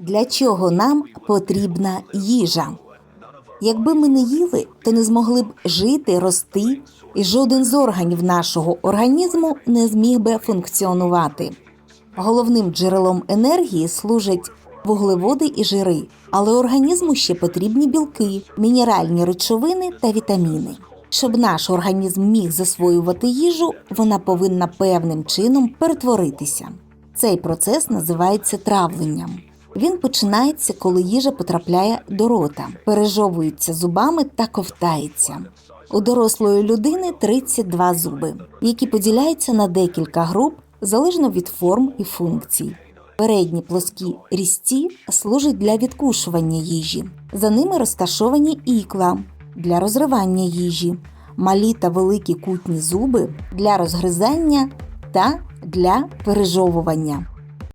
Для чого нам потрібна їжа? Якби ми не їли, то не змогли б жити, рости, і жоден з органів нашого організму не зміг би функціонувати. Головним джерелом енергії служать вуглеводи і жири, але організму ще потрібні білки, мінеральні речовини та вітаміни. Щоб наш організм міг засвоювати їжу, вона повинна певним чином перетворитися. Цей процес називається травленням. Він починається, коли їжа потрапляє до рота, пережовується зубами та ковтається. У дорослої людини 32 зуби, які поділяються на декілька груп залежно від форм і функцій. Передні плоскі різці служать для відкушування їжі. За ними розташовані ікла для розривання їжі, малі та великі кутні зуби для розгризання та для пережовування.